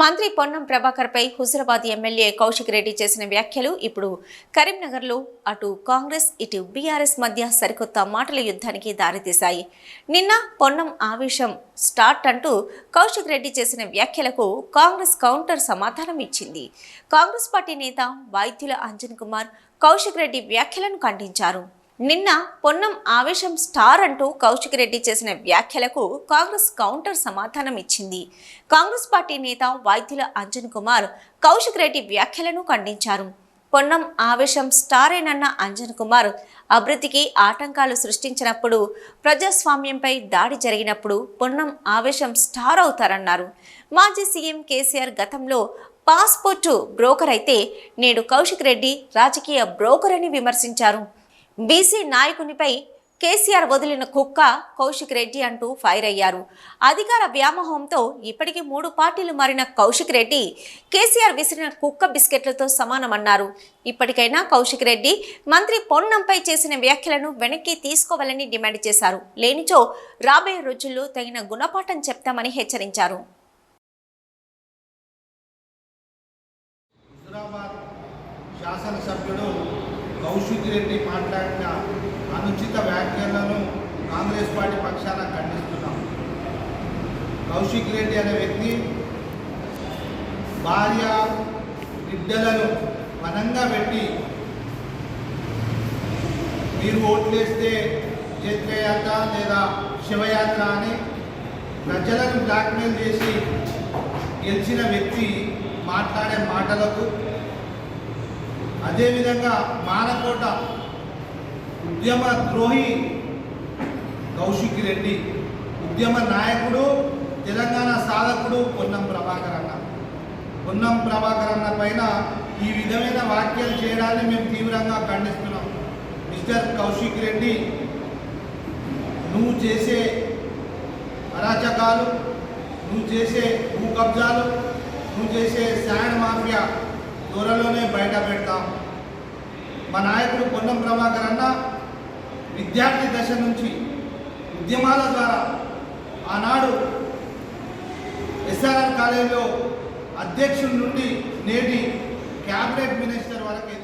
మంత్రి పొన్నం ప్రభాకర్పై హుజరాబాద్ ఎమ్మెల్యే కౌశిక్ రెడ్డి చేసిన వ్యాఖ్యలు ఇప్పుడు కరీంనగర్లో అటు కాంగ్రెస్ ఇటు బీఆర్ఎస్ మధ్య సరికొత్త మాటల యుద్ధానికి దారితీశాయి. నిన్న పొన్నం ఆవేశం స్టార్ట్ అంటూ కౌశిక్ రెడ్డి చేసిన వ్యాఖ్యలకు కాంగ్రెస్ కౌంటర్ సమాధానం ఇచ్చింది. కాంగ్రెస్ పార్టీ నేత వైద్యుల అంజన్ కుమార్ కౌశిక్ రెడ్డి వ్యాఖ్యలను ఖండించారు. నిన్న పొన్నం ఆవేశం స్టార్ అంటూ కౌశిక్ రెడ్డి చేసిన వ్యాఖ్యలకు కాంగ్రెస్ కౌంటర్ సమాధానం ఇచ్చింది. కాంగ్రెస్ పార్టీ నేత వైద్యుల అంజన్ కుమార్ కౌశిక్ రెడ్డి వ్యాఖ్యలను ఖండించారు. పొన్నం ఆవేశం స్టారేనన్న అంజన్ కుమార్ అభివృద్ధికి ఆటంకాలు సృష్టించినప్పుడు ప్రజాస్వామ్యంపై దాడి జరిగినప్పుడు పొన్నం ఆవేశం స్టార్ అవుతారన్నారు. మాజీ సీఎం కేసీఆర్ గతంలో పాస్పోర్టు బ్రోకర్ అయితే నేడు కౌశిక్ రెడ్డి రాజకీయ బ్రోకర్ అని విమర్శించారు. బీసీ నాయకునిపై కేసీఆర్ వదిలిన కుక్క కౌశిక్ రెడ్డి అంటూ ఫైర్ అయ్యారు. అధికార వ్యామోహంతో ఇప్పటికీ మూడు పార్టీలు మారిన కౌశిక్ రెడ్డి కేసీఆర్ విసిరిన కుక్క బిస్కెట్లతో సమానమన్నారు. ఇప్పటికైనా కౌశిక్ రెడ్డి మంత్రి పొన్నంపై చేసిన వ్యాఖ్యలను వెనక్కి తీసుకోవాలని డిమాండ్ చేశారు. లేనిచో రాబోయే రోజుల్లో తగిన గుణపాఠం చెప్తామని హెచ్చరించారు. శాసనసభ్యుడు కౌశిక్ రెడ్డి మాట్లాడిన అనుచిత వ్యాఖ్యలను కాంగ్రెస్ పార్టీ పక్షాన ఖండిస్తున్నాం. కౌశిక్ రెడ్డి అనే వ్యక్తి భార్య బిడ్డలను వనంగా పెట్టి మీరు ఓట్లేస్తే జైత్రయాత్ర లేదా శివయాత్ర అని ప్రజలను బ్లాక్మెయిల్ చేసి గెలిచిన వ్యక్తి మాట్లాడే మాటలకు అదేవిధంగా మానకోట ఉద్యమ ద్రోహి కౌశిక్ రెడ్డి ఉద్యమ నాయకుడు తెలంగాణ సాధకుడు పొన్నం ప్రభాకర్ అన్న. పొన్నం ప్రభాకర్ అన్న పైన ఈ విధమైన వ్యాఖ్యలు చేయడాన్ని మేము తీవ్రంగా ఖండిస్తున్నాం. మిస్టర్ కౌశిక్ రెడ్డి నువ్వు చేసే అరాచకాలు నువ్వు చేసే భూ కబ్జాలు నువ్వు చేసే శాండ్ మాఫియా త్వరలోనే బయట పెడతాం. మా నాయకుడు పొన్నం ప్రభాకర్ అన్న విద్యార్థి దశ నుంచి ఉద్యమాల ద్వారా ఆనాడు ఎస్ఆర్ఆర్ కాలేజీలో అధ్యక్షుడి నుండి నేటి క్యాబినెట్ మినిస్టర్ వరకు